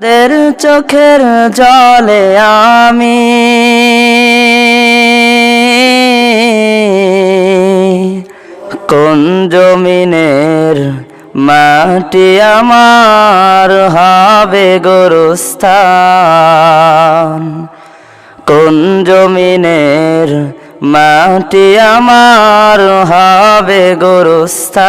দের চোখের জলে আমি কোন জমিনের মাটি আমার হবে গোরস্থান? কোন জমিনের মাটি আমার হবে গোরস্থান?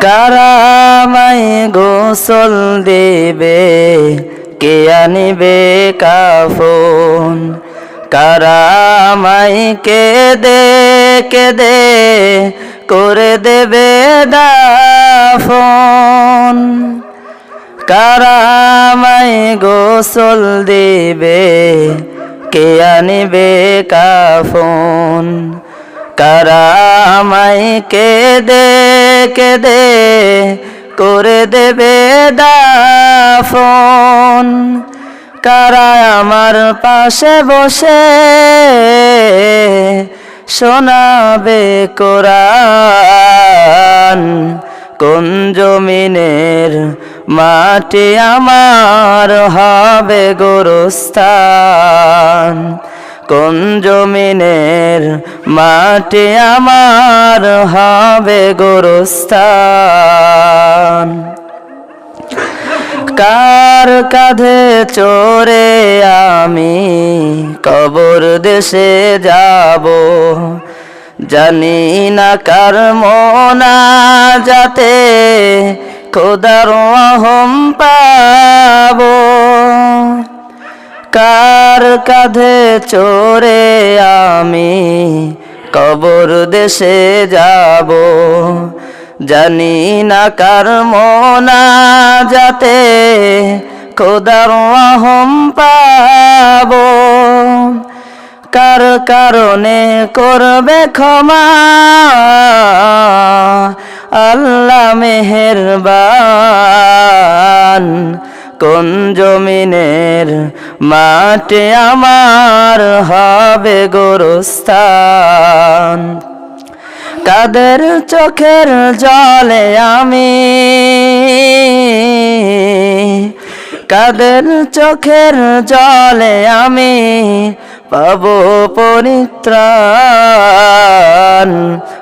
কারামাই গোসল দেবে, কে আনিবে কাফন? কারামাই কে দে করে দেবে দাফন। কারামাই গোসল দেবে, কে আনিবে কাফন? কারামাই কে দে দে, করে দেবে দাফন। কারা আমার পাশে বসে শোনাবে কোরআন? কোন জমিনের মাটি আমার হবে গোরস্থান? কোন জমিনের মাটি আমার হবে গোরস্থান? কার কাঁধে চোরে আমি কবর দেশে যাব? জানি না কার মনা যাতে খোদার অহম পাবো। কাঁধে চোরে আমি কবর দেশে যাব। জানি না কার মনা যাতে খোদার অহম পাব। কার কারণে করবে ক্ষমা? আল্লাহ মেহেরবান। কোন জমিনের মাটি আমার হবে গোরস্থান? কাদের চোখের জলে আমি? কাদের চোখের জলে আমি পাব পরিত্রাণ?